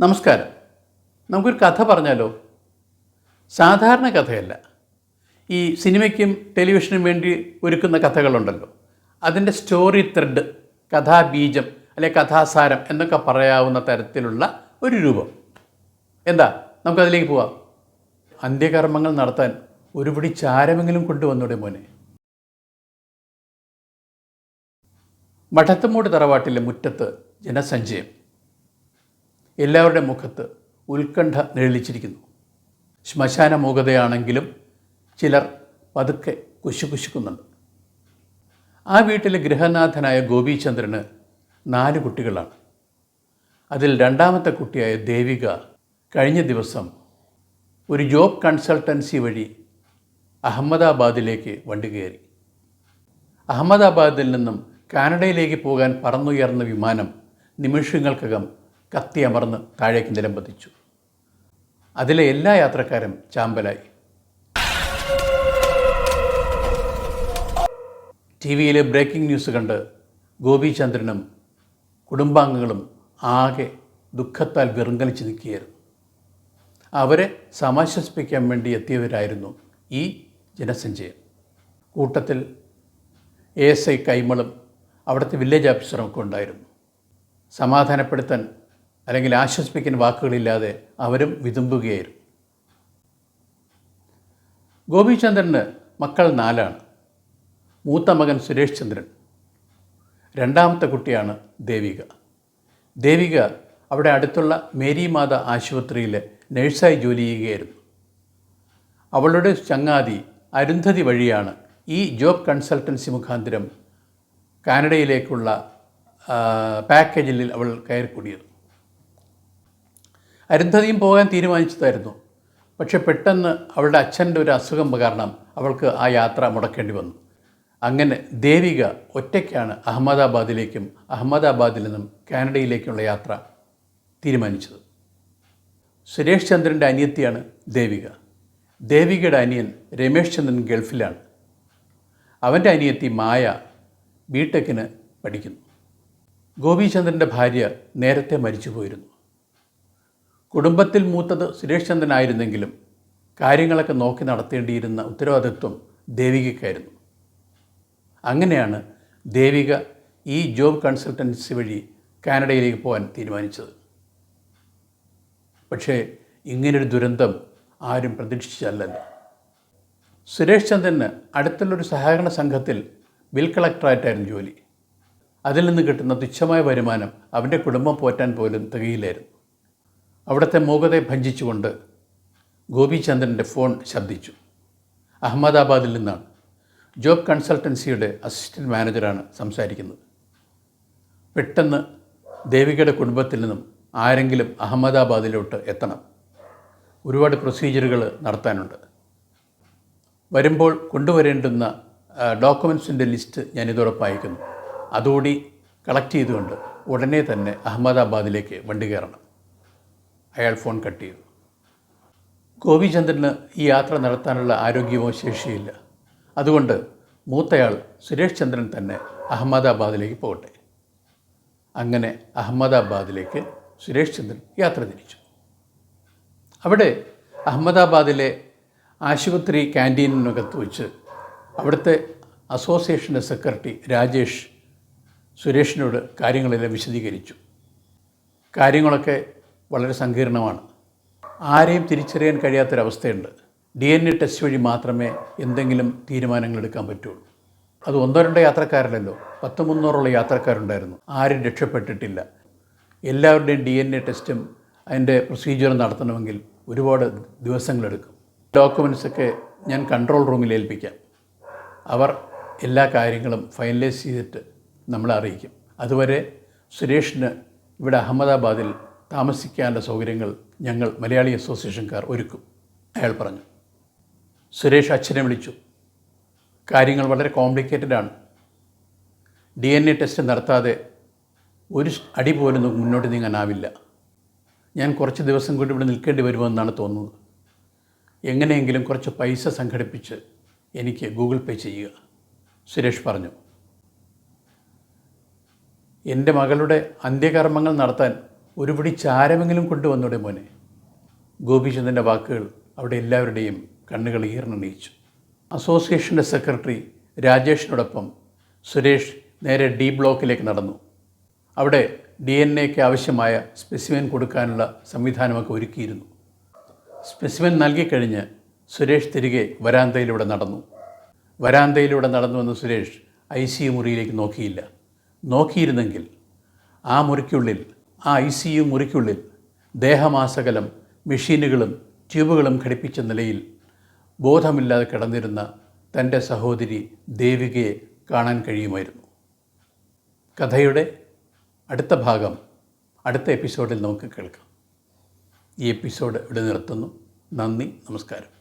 നമസ്കാരം. നമുക്കൊരു കഥ പറഞ്ഞാലോ? സാധാരണ കഥയല്ല. ഈ സിനിമയ്ക്കും ടെലിവിഷനും വേണ്ടി ഒരുക്കുന്ന കഥകളുണ്ടല്ലോ. അതിന്റെ സ്റ്റോറി ത്രെഡ് കഥാബീജം അല്ലെ കഥാസാരം എന്നൊക്കെ പറയാവുന്ന തരത്തിലുള്ള ഒരു രൂപം. എന്താ? നമുക്കതിലേക്ക് പോവാം. അന്ത്യകർമ്മങ്ങൾ നടത്താൻ ഒരു പിടി ചാരമെങ്കിലും കൊണ്ടുവന്നൂടെ മോനെ. മഠത്തുമൂട് തറവാട്ടിലെ മുറ്റത്ത് ജനസഞ്ചയം. എല്ലാവരുടെ മുഖത്ത് ഉത്കണ്ഠ നിഴലിച്ചിരിക്കുന്നു. ശ്മശാന മൂകതയാണെങ്കിലും ചിലർ പതുക്കെ കുശുകുശുക്കുന്നുണ്ട്. ആ വീട്ടിലെ ഗൃഹനാഥനായ ഗോപീചന്ദ്രന് നാല് കുട്ടികളാണ്. അതിൽ രണ്ടാമത്തെ കുട്ടിയായ ദേവിക കഴിഞ്ഞ ദിവസം ഒരു ജോബ് കൺസൾട്ടൻസി വഴി അഹമ്മദാബാദിലേക്ക് വണ്ടി കയറി. അഹമ്മദാബാദിൽ നിന്നും കാനഡയിലേക്ക് പോകാൻ പറന്നുയർന്ന വിമാനം നിമിഷങ്ങൾക്കകം കത്തിയമർന്ന് താഴേക്ക് നിലംപതിച്ചു അതിലെ എല്ലാ യാത്രക്കാരും ചാമ്പലായി. ടി വിയിലെ ബ്രേക്കിംഗ് ന്യൂസ് കണ്ട് ഗോപിചന്ദ്രനും കുടുംബാംഗങ്ങളും ആകെ ദുഃഖത്താൽ വിറങ്ങലിച്ച് നിൽക്കുകയായിരുന്നു. അവരെ സമാശ്വസിപ്പിക്കാൻ വേണ്ടി എത്തിയവരായിരുന്നു ഈ ജനസഞ്ചയം. കൂട്ടത്തിൽ എ എസ് ഐ കൈമളും അവിടുത്തെ വില്ലേജ് ഓഫീസറും ഒക്കെ ഉണ്ടായിരുന്നു. സമാധാനപ്പെടുത്താൻ അല്ലെങ്കിൽ ആശ്വസിപ്പിക്കുന്ന വാക്കുകളില്ലാതെ അവരും വിതുമ്പുകയായിരുന്നു ഗോപിചന്ദ്രന് മക്കൾ നാലാണ്. മൂത്ത മകൻ സുരേഷ് ചന്ദ്രൻ രണ്ടാമത്തെ കുട്ടിയാണ് ദേവിക. ദേവിക അവിടെ അടുത്തുള്ള മേരി മാത ആശുപത്രിയിൽ നഴ്സായി ജോലി ചെയ്യുകയായിരുന്നു. അവളുടെ ചങ്ങാതി അരുന്ധതി വഴിയാണ് ഈ ജോബ് കൺസൾട്ടൻസി മുഖാന്തരം കാനഡയിലേക്കുള്ള പാക്കേജിൽ അവൾ കയറിക്കൂടിയത്. അരുന്ധതിയും പോകാൻ തീരുമാനിച്ചതായിരുന്നു. പക്ഷെ പെട്ടെന്ന് അവളുടെ അച്ഛന്റെ ഒരു അസുഖം കാരണം അവൾക്ക് ആ യാത്ര മുടക്കേണ്ടി വന്നു. അങ്ങനെ ദേവിക ഒറ്റയ്ക്കാണ് അഹമ്മദാബാദിലേക്കും അഹമ്മദാബാദിൽ നിന്നും കാനഡയിലേക്കുള്ള യാത്ര തീരുമാനിച്ചത്. സുരേഷ് ചന്ദ്രന്റെ അനിയത്തിയാണ് ദേവിക. ദേവികയുടെ അനിയൻ രമേശ് ചന്ദ്രൻ ഗൾഫിലാണ്. അവന്റെ അനിയത്തി മായ ബിടെക്കിന് പഠിക്കുന്നു. ഗോപിചന്ദ്രന്റെ ഭാര്യ നേരത്തെ മരിച്ചുപോയിരുന്നു. കുടുംബത്തിൽ മൂത്തത് സുരേഷ് ചന്ദ്രനായിരുന്നെങ്കിലും കാര്യങ്ങളൊക്കെ നോക്കി നടത്തേണ്ടിയിരുന്ന ഉത്തരവാദിത്വം ദേവികയ്ക്കായിരുന്നു. അങ്ങനെയാണ് ദേവിക ഈ ജോബ് കൺസൾട്ടൻസി വഴി കാനഡയിലേക്ക് പോകാൻ തീരുമാനിച്ചത്. പക്ഷേ ഇങ്ങനൊരു ദുരന്തം ആരും പ്രതീക്ഷിച്ചല്ലല്ലോ സുരേഷ് ചന്ദ്രന് അടുത്തുള്ളൊരു സഹകരണ സംഘത്തിൽ ബിൽ കളക്ടറായിട്ടായിരുന്നു ജോലി. അതിൽ നിന്ന് കിട്ടുന്ന തുച്ഛമായ വരുമാനം അവന്റെ കുടുംബം പോറ്റാൻ പോലും തികയില്ലായിരുന്നു. അവിടുത്തെ മൂകതയെ ഭഞ്ചിച്ചുകൊണ്ട് ഗോപിചന്ദ്രന്റെ ഫോൺ ശബ്ദിച്ചു. അഹമ്മദാബാദിൽ നിന്നാണ്. ജോബ് കൺസൾട്ടൻസിയുടെ അസിസ്റ്റന്റ് മാനേജറാണ് സംസാരിക്കുന്നത്. പെട്ടെന്ന് ദേവികയുടെ കുടുംബത്തിൽ നിന്നും ആരെങ്കിലും അഹമ്മദാബാദിലോട്ട് എത്തണം. ഒരുപാട് പ്രൊസീജിയറുകൾ നടത്താനുണ്ട്. വരുമ്പോൾ കൊണ്ടുവരേണ്ടുന്ന ഡോക്യുമെൻസിന്റെ ലിസ്റ്റ് ഞാൻ ഇതോടൊപ്പം അയക്കുന്നു. അതുകൂടി കളക്ട് ചെയ്തുകൊണ്ട് ഉടനെ തന്നെ അഹമ്മദാബാദിലേക്ക് വണ്ടി കയറണം. അയാൾ ഫോൺ കട്ട് ചെയ്തു. ഗോപിചന്ദ്രന് ഈ യാത്ര നടത്താനുള്ള ആരോഗ്യമോ ശേഷിയില്ല. അതുകൊണ്ട് മൂത്തയാൾ സുരേഷ് ചന്ദ്രൻ തന്നെ അഹമ്മദാബാദിലേക്ക് പോകട്ടെ. അങ്ങനെ അഹമ്മദാബാദിലേക്ക് സുരേഷ് ചന്ദ്രൻ യാത്ര തിരിച്ചു. അവിടെ അഹമ്മദാബാദിലെ ആശുപത്രി ക്യാന്റീനിനകത്ത് വെച്ച് അവിടുത്തെ അസോസിയേഷന്റെ സെക്രട്ടറി രാജേഷ് സുരേഷിനോട് കാര്യങ്ങളെല്ലാം വിശദീകരിച്ചു. കാര്യങ്ങളൊക്കെ വളരെ സങ്കീർണമാണ്. ആരെയും തിരിച്ചറിയാൻ കഴിയാത്തൊരവസ്ഥയുണ്ട്. ഡി എൻ എ ടെസ്റ്റ് വഴി മാത്രമേ എന്തെങ്കിലും തീരുമാനങ്ങൾ എടുക്കാൻ പറ്റുള്ളൂ. അത് ഒന്നോ രണ്ടോ യാത്രക്കാരല്ലല്ലോ. പത്ത് മുന്നൂറോളം യാത്രക്കാരുണ്ടായിരുന്നു. ആരും രക്ഷപ്പെട്ടിട്ടില്ല. എല്ലാവരുടെയും ഡി എൻ എ ടെസ്റ്റും അതിന്റെ പ്രൊസീജിയറും നടത്തണമെങ്കിൽ ഒരുപാട് ദിവസങ്ങളെടുക്കും. ഡോക്യുമെൻസൊക്കെ ഞാൻ കൺട്രോൾ റൂമിൽ ഏൽപ്പിക്കാം. അവർ എല്ലാ കാര്യങ്ങളും ഫൈനലൈസ് ചെയ്തിട്ട് നമ്മളെ അറിയിക്കും. അതുവരെ സുരേഷിന് ഇവിടെ അഹമ്മദാബാദിൽ താമസിക്കാനുള്ള സൗകര്യങ്ങൾ ഞങ്ങൾ മലയാളി അസോസിയേഷൻകാർ ഒരുക്കും. അയാൾ പറഞ്ഞു. സുരേഷ് അച്ഛനെ വിളിച്ചു. കാര്യങ്ങൾ വളരെ കോംപ്ലിക്കേറ്റഡ് ആണ്. ഡി എൻ എ ടെസ്റ്റ് നടത്താതെ ഒരു അടി പോലും മുന്നോട്ട് നീങ്ങാനാവില്ല ഞാൻ കുറച്ച് ദിവസം കൂടി ഇവിടെ നിൽക്കേണ്ടി വരുമെന്നാണ് തോന്നുന്നത്. എങ്ങനെയെങ്കിലും കുറച്ച് പൈസ സംഘടിപ്പിച്ച് എനിക്ക് ഗൂഗിൾ പേ ചെയ്യുക സുരേഷ് പറഞ്ഞു. എന്റെ മകളുടെ അന്ത്യകർമ്മങ്ങൾ നടത്താൻ ഒരു പിടി ചാരമെങ്കിലും കൊണ്ടുവന്നൂടെ മോനെ. ഗോപിചന്ദന്റെ വാക്കുകൾ അവിടെ എല്ലാവരുടെയും കണ്ണുകൾ ഈർണണിയിച്ചു അസോസിയേഷന്റെ സെക്രട്ടറി രാജേഷിനോടൊപ്പം സുരേഷ് നേരെ ഡി ബ്ലോക്കിലേക്ക് നടന്നു. അവിടെ ഡി എൻ എക്ക് ആവശ്യമായ സ്പെസിമെൻ കൊടുക്കാനുള്ള സംവിധാനമൊക്കെ ഒരുക്കിയിരുന്നു. സ്പെസിമെൻ നൽകിക്കഴിഞ്ഞ് സുരേഷ് തിരികെ വരാന്തയിലൂടെ നടന്നു. വരാന്തയിലൂടെ നടന്നു വന്ന സുരേഷ് ഐ സി മുറിയിലേക്ക് നോക്കിയില്ല. നോക്കിയിരുന്നെങ്കിൽ ആ മുറിക്കുള്ളിൽ ആ ഐ സി യു മുറിക്കുള്ളിൽ ദേഹമാസകലം മെഷീനുകളും ട്യൂബുകളും ഘടിപ്പിച്ച നിലയിൽ ബോധമില്ലാതെ കിടന്നിരുന്ന തന്റെ സഹോദരി ദേവികയെ കാണാൻ കഴിയുമായിരുന്നു. കഥയുടെ അടുത്ത ഭാഗം അടുത്ത എപ്പിസോഡിൽ നമുക്ക് കേൾക്കാം. ഈ എപ്പിസോഡ് ഇവിടെ നിർത്തുന്നു. നന്ദി നമസ്കാരം.